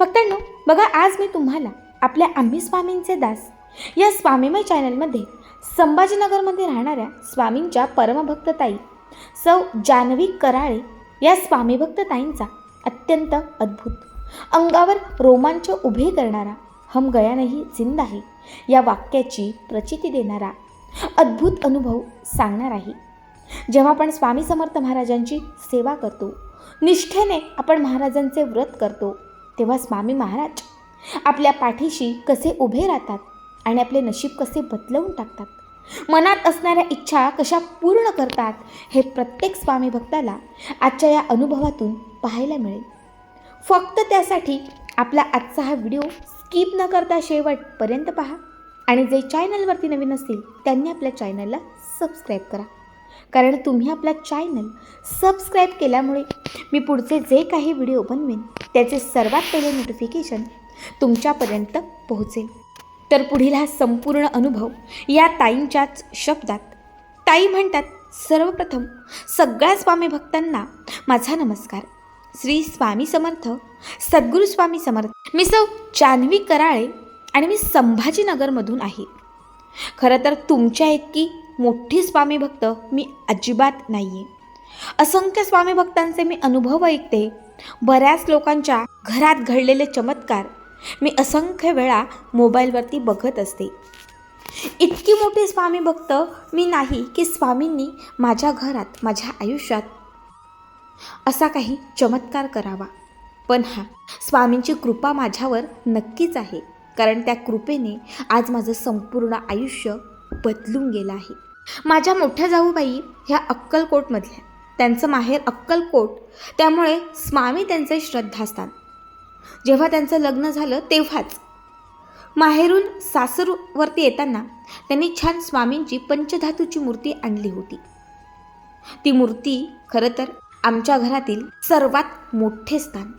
भक्तांनो बघा आज मी तुम्हाला आपल्या आम्ही स्वामींचे दास या स्वामीमय चॅनलमध्ये संभाजीनगरमध्ये राहणाऱ्या स्वामींच्या परमभक्तताई सौ जानवी कराळे या स्वामीभक्तताईंचा अत्यंत अद्भुत अंगावर रोमांच उभे करणारा हम गया नाही जिंद आहे या वाक्याची प्रचिती देणारा अद्भुत अनुभव सांगणार आहे. जेव्हा आपण स्वामी समर्थ महाराजांची सेवा करतो निष्ठेने आपण महाराजांचे व्रत करतो तेव्हा स्वामी महाराज आपल्या पाठीशी कसे उभे राहतात आणि आपले नशीब कसे बदलवून टाकतात. मनात असणाऱ्या इच्छा कशा पूर्ण करतात हे प्रत्येक स्वामी भक्ताला आजच्या या अनुभवातून पाहायला मिळेल. फक्त त्यासाठी आपला आजचा हा व्हिडिओ स्किप न करता शेवटपर्यंत पहा आणि जे चॅनलवरती नवीन असतील त्यांनी आपल्या चॅनलला सबस्क्राईब करा. कारण तुम्ही आपला चॅनल सबस्क्राईब केल्यामुळे मी पुढचे जे काही व्हिडिओ बनवेन त्याचे सर्वात पहिले नोटिफिकेशन तुमच्यापर्यंत पोहोचेल. तर पुढील हा संपूर्ण अनुभव या ताईंच्याच शब्दात. ताई म्हणतात सर्वप्रथम सगळ्या स्वामी भक्तांना माझा नमस्कार. श्री स्वामी समर्थ सद्गुरू स्वामी समर्थ. मी सौ जान्हवी कराळे आणि मी संभाजीनगरमधून आहे. खरं तर तुमच्या इतकी मोठी स्वामी भक्त मी अजिबात नाही आहे असंख्य स्वामी भक्तांचे मी अनुभव ऐकते. बऱ्याच लोकांच्या घरात घडलेले चमत्कार मी असंख्य वेळा मोबाईलवरती बघत असते. इतकी मोठी स्वामी भक्त मी नाही की स्वामींनी माझ्या घरात माझ्या आयुष्यात असा काही चमत्कार करावा. पण हा स्वामींची कृपा माझ्यावर नक्कीच आहे. कारण त्या कृपेने आज माझं संपूर्ण आयुष्य बदलून गेलं आहे. माझ्या मोठ्या जाऊबाई ह्या अक्कलकोटमधल्या त्यांचं माहेर अक्कलकोट. त्यामुळे स्वामी त्यांचे श्रद्धास्थान जेव्हा त्यांचं लग्न झालं तेव्हाच. माहेरून सासरवरती येताना त्यांनी छान स्वामींची पंचधातूची मूर्ती आणली होती. ती मूर्ती खरं तर आमच्या घरातील सर्वात मोठे स्थान.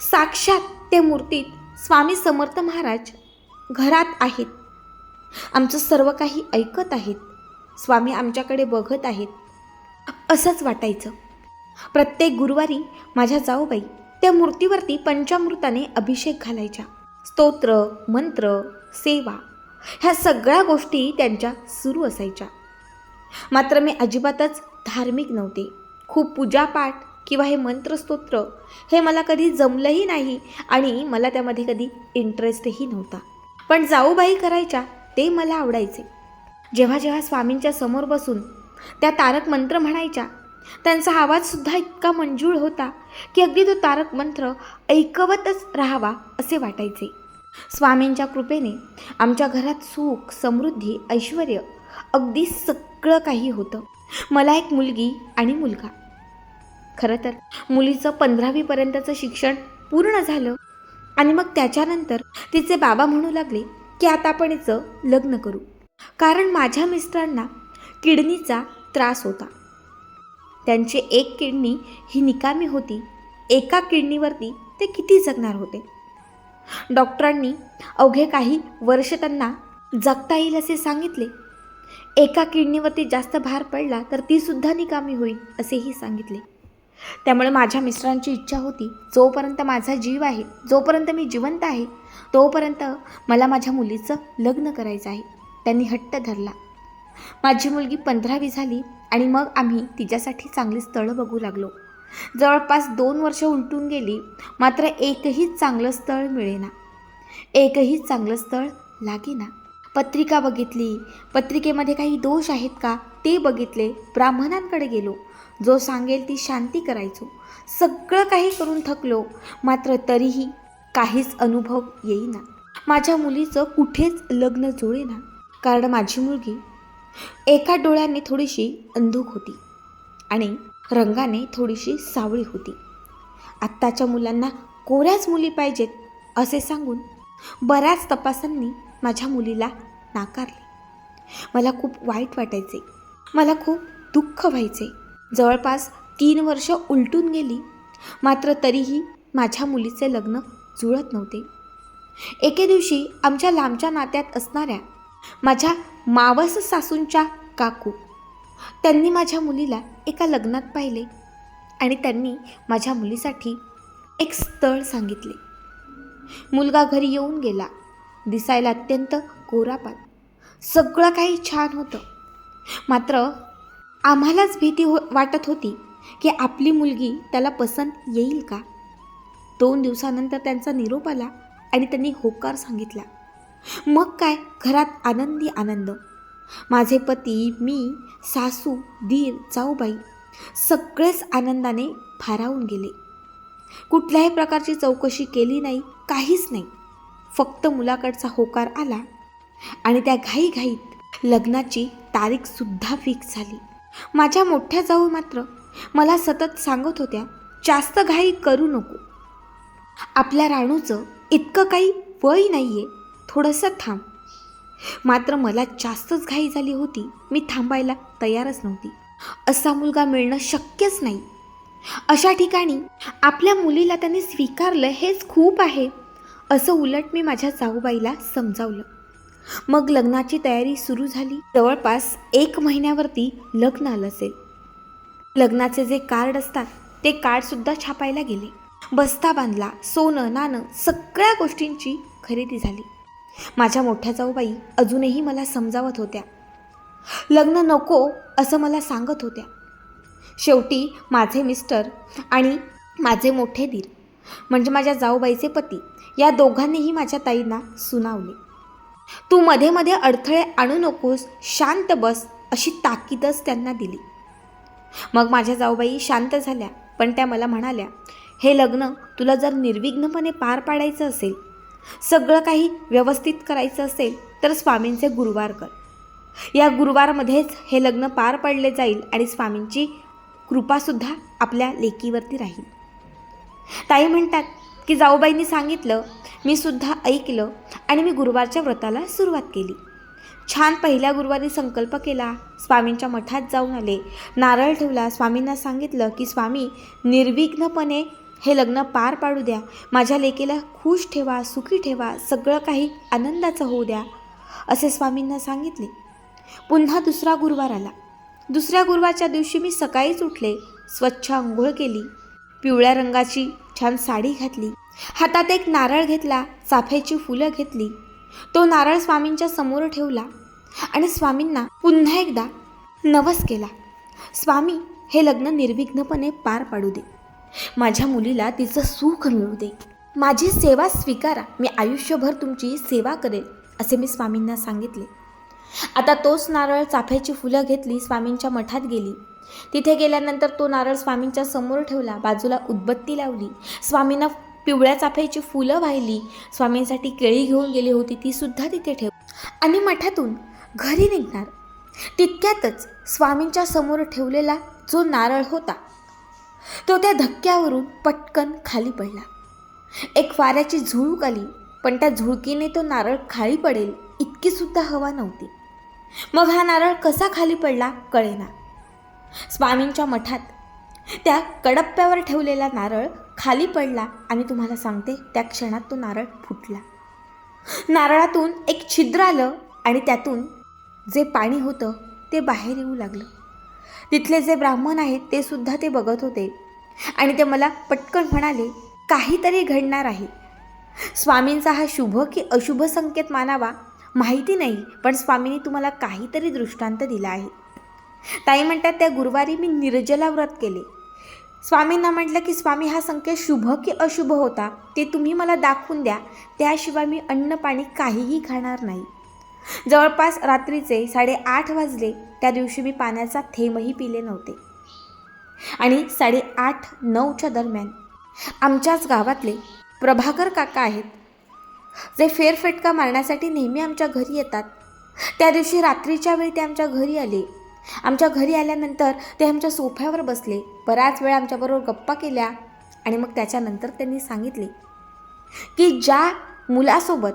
साक्षात त्या मूर्तीत स्वामी समर्थ महाराज घरात आहेत. आमचं सर्व काही ऐकत आहेत. स्वामी आमच्याकडे बघत आहेत. असंच वाटायचं. प्रत्येक गुरुवारी माझ्या जाऊबाई त्या मूर्तीवरती पंचामृताने अभिषेक घालायच्या. स्तोत्र मंत्र सेवा ह्या सगळ्या गोष्टी त्यांच्या सुरू असायच्या. मात्र मी अजिबातच धार्मिक नव्हते. खूप पूजापाठ किंवा हे मंत्रस्तोत्र हे मला कधी जमलंही नाही आणि मला त्यामध्ये कधी इंटरेस्टही नव्हता. पण जाऊबाई करायच्या ते मला आवडायचे. जेव्हा जेव्हा स्वामींच्या समोर बसून त्या तारक मंत्र म्हणायच्या त्यांचा आवाजसुद्धा इतका मंजूळ होता की अगदी तो तारक मंत्र ऐकवतच राहावा असे वाटायचे. स्वामींच्या कृपेने आमच्या घरात सुख समृद्धी ऐश्वर अगदी सगळं काही होतं. मला एक मुलगी आणि मुलगा. खरं तर मुलीचं पंधरावीपर्यंतचं शिक्षण पूर्ण झालं आणि मग त्याच्यानंतर तिचे बाबा म्हणू लागले की आता आपण हिचं लग्न करू. कारण माझ्या मिस्टरांना किडनीचा त्रास होता. त्यांची एक किडनी ही निकामी होती. एका किडनीवरती ते किती जगणार होते? डॉक्टरांनी अवघे काही वर्ष त्यांना जगता येईल असे सांगितले. एका किडनीवरती जास्त भार पडला तर तीसुद्धा निकामी होईल असेही सांगितले. त्यामुळे माझ्या मिस्टरांची इच्छा होती जोपर्यंत माझा जीव आहे जोपर्यंत मी जिवंत आहे तोपर्यंत मला माझ्या मुलीचं लग्न करायचं आहे. त्यांनी हट्ट धरला. माझी मुलगी पंधरावी झाली आणि मग आम्ही तिच्यासाठी चांगली स्थळं बघू लागलो. जवळपास दोन वर्ष उलटून गेली मात्र एकही चांगलं स्थळ मिळेना. एकही चांगलं स्थळ लागेना. पत्रिका बघितली. पत्रिकेमध्ये काही दोष आहेत का? ते बघितले. ब्राह्मणांकडे गेलो. जो सांगेल ती शांती करायचो. सगळं काही करून थकलो मात्र तरीही काहीच अनुभव येईना. माझ्या मुलीचं कुठेच लग्न जुळेना. कारण माझी मुलगी एका डोळ्याने थोडीशी अंधूक होती आणि रंगाने थोडीशी सावळी होती. आत्ताच्या मुलांना कोऱ्याच मुली पाहिजेत असे सांगून बऱ्याच तपासांनी माझ्या मुलीला नाकारले. मला खूप वाईट वाटायचे. मला खूप दुःख व्हायचे. जवळपास तीन वर्ष उलटून गेली मात्र तरीही माझ्या मुलीचे लग्न जुळत नव्हते. एके दिवशी आमच्या लांबच्या नात्यात असणाऱ्या माझ्या मावस सासूंच्या काकू. त्यांनी माझ्या मुलीला एका लग्नात पाहिले आणि त्यांनी माझ्या मुलीसाठी एक स्थळ सांगितले. मुलगा घरी येऊन गेला. दिसायला अत्यंत कोरापात सगळं काही छान होतं. मात्र आम्हालाच भीती हो वाटत होती की आपली मुलगी त्याला पसंत येईल का? दोन दिवसानंतर त्यांचा निरोप आला आणि त्यांनी होकार सांगितला. मग काय? घरात आनंदी आनंद. माझे पती मी सासू धीर जाऊबाई सगळेच आनंदाने भारावून गेले. कुठल्याही प्रकारची चौकशी केली नाही काहीच नाही. फक्त मुलाकडचा होकार आला आणि त्या घाईघाईत लग्नाची तारीखसुद्धा फिक्स झाली. माझ्या मोठ्या जाऊ मात्र मला सतत सांगत होत्या जास्त घाई करू नको. आपल्या राणूचं इतकं काही वय नाही आहे थोडंसं थांब. मात्र मला जास्तच घाई झाली होती. मी थांबायला तयारच नव्हती. असा मुलगा मिळणं शक्यच नाही. अशा ठिकाणी आपल्या मुलीला त्याने स्वीकारलं हेच खूप आहे असं उलट मी माझ्या जाऊबाईला समजावलं. मग लग्नाची तयारी सुरू झाली. जवळपास एक महिन्यावरती लग्न आलं असेल. लग्नाचे जे कार्ड असतात ते कार्डसुद्धा छापायला गेले. बस्ता बांधला सोनं नाणं सगळ्या गोष्टींची खरेदी झाली. माझ्या मोठ्या जाऊबाई अजूनही मला समजावत होत्या. लग्न नको असं मला सांगत होत्या. शेवटी माझे मिस्टर आणि माझे मोठे दीर म्हणजे माझ्या जाऊबाईचे पती या दोघांनीही माझ्या ताईंना सुनावले. तू मध्ये मध्ये अडथळे आणू नकोस शांत बस अशी ताकीदच त्यांना दिली. मग माझ्या जाऊबाई शांत झाल्या पण त्या मला म्हणाल्या हे लग्न तुला जर निर्विघ्नपणे पार पाडायचं असेल सगळं काही व्यवस्थित करायचं असेल तर स्वामींचे गुरुवार कर. या गुरुवारमध्येच हे लग्न पार पडले जाईल आणि स्वामींची कृपासुद्धा आपल्या लेकीवरती राहील. ताई म्हणतात की जाऊबाईंनी सांगितलं मी सुद्धा ऐकलं आणि मी गुरुवारच्या व्रताला सुरुवात केली. छान पहिल्या गुरुवारी संकल्प केला स्वामींच्या मठात जाऊन आले. नारळ ठेवला स्वामींना सांगितलं की स्वामी निर्विघ्नपणे हे लग्न पार पाडू द्या. माझ्या लेकीला खुश ठेवा सुखी ठेवा सगळं काही आनंदाचं होऊ द्या असे स्वामींना सांगितले. पुन्हा दुसरा गुरुवार आला. दुसऱ्या गुरुवारच्या दिवशी मी सकाळीच उठले स्वच्छ आंघोळ केली पिवळ्या रंगाची छान साडी घातली हातात एक नारळ घेतला चाफ्याची फुलं घेतली. तो नारळ स्वामींच्या समोर ठेवला आणि स्वामींना पुन्हा एकदा नवस केला. स्वामी हे लग्न निर्विघ्नपणे पार पाडू दे. माझ्या मुलीला तिचं सुख मिळू दे. माझी सेवा स्वीकारा. मी आयुष्यभर तुमची सेवा करेल असे मी स्वामींना सांगितले. आता तोच नारळ चाफ्याची फुलं घेतली स्वामींच्या मठात गेली. तिथे गेल्यानंतर तो नारळ स्वामींच्या समोर ठेवला बाजूला उदबत्ती लावली. स्वामींना पिवळ्या चाफ्याची फुलं वाहिली. स्वामींसाठी केळी घेऊन गेली होती ती सुद्धा तिथे ठेव. आणि मठातून घरी निघणार. तितक्यातच स्वामींच्या समोर ठेवलेला जो नारळ होता तो त्या धक्क्यावरून पटकन खाली पडला. एक वाऱ्याची झुळूक आली पण त्या झुळकीने तो नारळ खाली पडेल इतकी सुद्धा हवा नव्हती. मग हा नारळ कसा खाली पडला कळेना. स्वामींच्या मठात त्या कडप्प्यावर ठेवलेला नारळ खाली पडला आणि तुम्हाला सांगते त्या क्षणात तो नारळ फुटला. नारळातून एक छिद्र आलं आणि त्यातून जे पाणी होतं ते बाहेर येऊ लागलं. तिथले जे ब्राह्मण आहेत ते सुद्धा ते बघत होते. आणि ते मला पटकन म्हणाले काहीतरी घडणार आहे. स्वामींचा हा शुभ की अशुभ संकेत मानावा माहिती नाही पण स्वामींनी तुम्हाला काहीतरी दृष्टांत दिला आहे. ताई म्हणतात त्या गुरुवारी मी निर्जला व्रत केले. स्वामींना म्हटलं की स्वामी हा संकेत शुभ की अशुभ होता ते तुम्ही मला दाखवून द्या. त्याशिवाय मी अन्न पाणी काहीही खाणार नाही. जवळपास रात्रीचे साडेआठ वाजले. त्या दिवशी मी पाण्याचा थेंबही पिले नव्हते. आणि साडेआठ नऊच्या दरम्यान आमच्याच गावातले प्रभाकर काका आहेत. जे फेरफेटका मारण्यासाठी नेहमी आमच्या घरी येतात. त्या दिवशी रात्रीच्या वेळी ते आमच्या घरी आले. आमच्या घरी आल्यानंतर ते आमच्या सोफ्यावर बसले. बराच वेळ आमच्याबरोबर गप्पा केल्या आणि मग त्याच्यानंतर त्यांनी सांगितले की ज्या मुलासोबत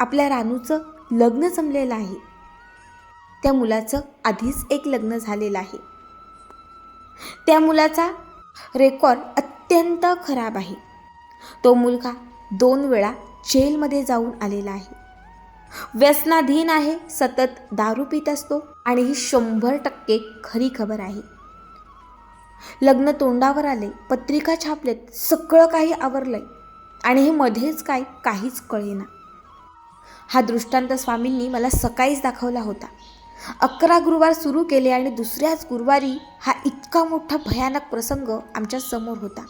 आपल्या रानूचं लग्न जमलेलं आहे. त्या मुलाचं आधीच एक लग्न झालेलं आहे. त्या मुलाचा रेकॉर्ड अत्यंत खराब आहे. तो मुलगा दोन वेळा जेलमध्ये जाऊन आलेला आहे. व्यसनाधीन आहे सतत दारू पित असतो आणि ही शंभर टक्के खरी खबर आहे. लग्न तोंडावर आले पत्रिका छापलेत सगळं काही आवरलंय आणि हे मध्येच काय काहीच कळेना. हा दृष्टांत स्वामींनी मला सकाळीच दाखवला होता. अकरा गुरुवार सुरू केले आणि दुसऱ्याच गुरुवारी हा इतका मोठा भयानक प्रसंग आमच्यासमोर होता.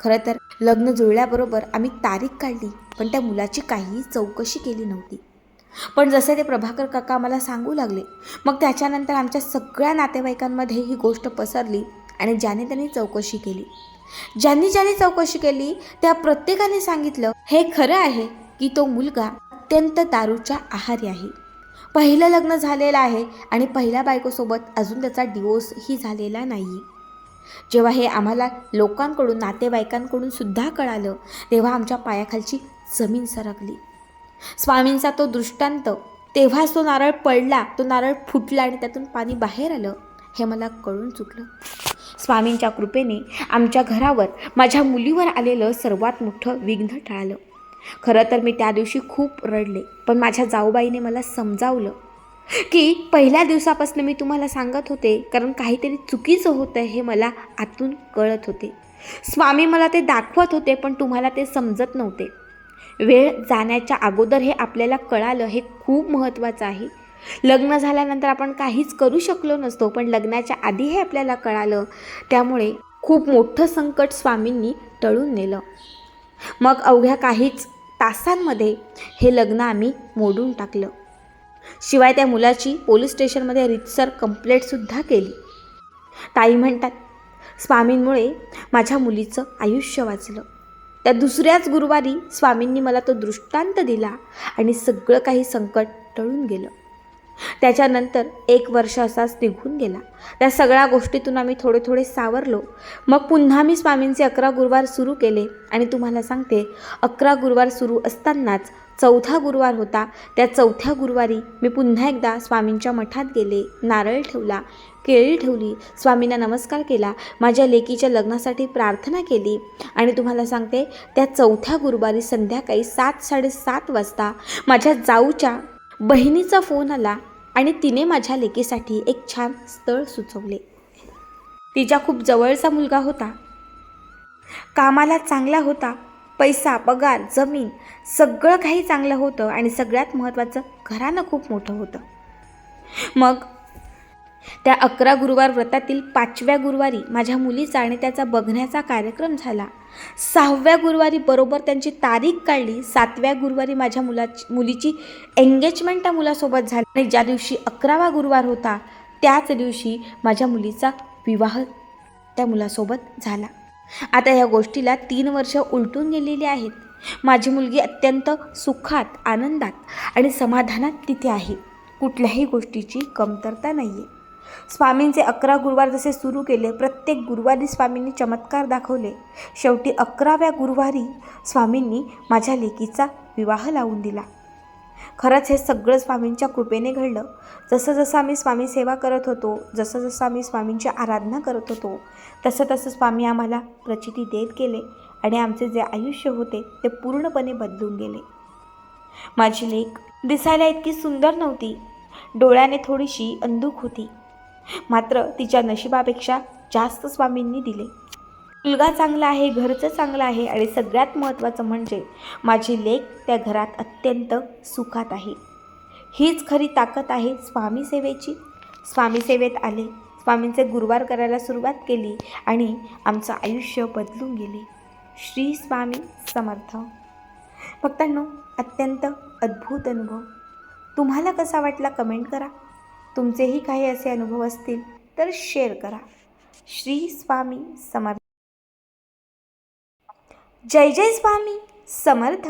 खरं तर लग्न जुळल्याबरोबर आम्ही तारीख काढली पण त्या मुलाची काहीही चौकशी केली नव्हती. पण जसे ते प्रभाकर काका मला सांगू लागले मग त्याच्यानंतर आमच्या सगळ्या नातेवाईकांमध्ये ही गोष्ट पसरली आणि ज्याने त्यांनी चौकशी केली. ज्यांनी ज्यांनी चौकशी केली त्या प्रत्येकाने सांगितलं हे खरं आहे की तो मुलगा अत्यंत दारूच्या आहारी आहे. पहिलं लग्न झालेलं आहे आणि पहिल्या बायकोसोबत अजून त्याचा डिवोर्सही झालेला नाही. जेव्हा हे आम्हाला लोकांकडून नातेवाईकांकडून सुद्धा कळालं तेव्हा आमच्या पायाखालची जमीन सरकली. स्वामींचा तो दृष्टांत तेव्हाच तो नारळ पडला तो नारळ फुटला आणि त्यातून पाणी बाहेर आलं हे मला कळून चुकलं. स्वामींच्या कृपेने आमच्या घरावर माझ्या मुलीवर आलेलं सर्वात मोठं विघ्न टाळलं. खरं तर मी त्या दिवशी खूप रडले पण माझ्या जाऊबाईने मला समजावलं की पहिल्या दिवसापासून मी तुम्हाला सांगत होते कारण काहीतरी चुकीचं होतं हे मला आतून कळत होते. स्वामी मला ते दाखवत होते पण तुम्हाला ते समजत नव्हते. वेळ जाण्याच्या अगोदर हे आपल्याला कळालं हे खूप महत्त्वाचं आहे. लग्न झाल्यानंतर आपण काहीच करू शकलो नसतो पण लग्नाच्या आधी हे आपल्याला कळालं. त्यामुळे खूप मोठं संकट स्वामींनी टळून नेलं. मग अवघ्या काहीच तासांमध्ये हे लग्न आम्ही मोडून टाकलं. शिवाय त्या मुलाची पोलीस स्टेशनमध्ये रितसर कंप्लेंटसुद्धा केली. ताई म्हणतात स्वामींमुळे माझ्या मुलीचं आयुष्य वाचलं. त्या दुसऱ्याच गुरुवारी स्वामींनी मला तो दृष्टांत दिला आणि सगळं काही संकट टळून गेलं. त्याच्यानंतर एक वर्ष असाच निघून गेला. त्या सगळ्या गोष्टीतून आम्ही थोडे थोडे सावरलो. मग पुन्हा मी स्वामींचे अकरा गुरुवार सुरू केले आणि तुम्हाला सांगते अकरा गुरुवार सुरू असतानाच चौथा गुरुवार होता. त्या चौथ्या गुरुवारी मी पुन्हा एकदा स्वामींच्या मठात गेले नारळ ठेवला केळी ठेवली स्वामींना नमस्कार केला माझ्या लेकीच्या लग्नासाठी प्रार्थना केली आणि तुम्हाला सांगते त्या चौथ्या गुरुवारी संध्याकाळी सात साडेसात वाजता माझ्या जाऊच्या बहिणीचा फोन आला. आणि तिने माझ्या लेकीसाठी एक छान स्थळ सुचवले. तिच्या खूप जवळचा मुलगा होता. कामाला चांगला होता. पैसा पगार जमीन सगळं काही चांगलं होतं आणि सगळ्यात महत्त्वाचं घरानं खूप मोठं होतं. मग त्या अकरा गुरुवार व्रतातील पाचव्या गुरुवारी माझ्या मुलीचा आणि त्याचा बघण्याचा कार्यक्रम झाला. सहाव्या गुरुवारी बरोबर त्यांची तारीख काढली. सातव्या गुरुवारी माझ्या मुलाची मुलीची एंगेजमेंट त्या मुलासोबत झाली. आणि ज्या दिवशी अकरावा गुरुवार होता त्याच दिवशी माझ्या मुलीचा विवाह त्या मुलासोबत झाला. आता या गोष्टीला तीन वर्ष उलटून गेलेली आहेत. माझी मुलगी अत्यंत सुखात आनंदात आणि समाधानात तिथे आहे. कुठल्याही गोष्टीची कमतरता नाही आहे स्वामींचे अकरा गुरुवार जसे सुरू केले प्रत्येक गुरुवारी स्वामींनी चमत्कार दाखवले. शेवटी अकराव्या गुरुवारी स्वामींनी माझ्या लेकीचा विवाह लावून दिला. खरंच हे सगळं स्वामींच्या कृपेने घडलं. जसं जसं आम्ही स्वामी सेवा करत होतो जसं जसं आम्ही स्वामींची आराधना करत होतो तसं तसं स्वामी आम्हाला प्रचिती देत गेले आणि आमचे जे आयुष्य होते ते पूर्णपणे बदलून गेले. माझी लेख दिसायला इतकी सुंदर नव्हती. डोळ्याने थोडीशी अंधूक होती. मात्र तिच्या नशिबापेक्षा जास्त स्वामींनी दिले. मुलगा चांगला आहे घरचं चांगलं आहे आणि सगळ्यात महत्त्वाचं म्हणजे माझी लेख त्या घरात अत्यंत सुखात आहे. हीच खरी ताकद आहे स्वामी सेवेची. स्वामी सेवेत आले स्वामींचे गुरुवार करायला सुरुवात केली आणि आमचं आयुष्य बदलून गेले. श्री स्वामी समर्थ. भक्तांनो अत्यंत अद्भुत अनुभव. तुम्हाला कसा वाटला कमेंट करा. तुमचेही काही असे अनुभव असतील तर शेअर करा. श्री स्वामी समर्थ. जय जय स्वामी समर्थ.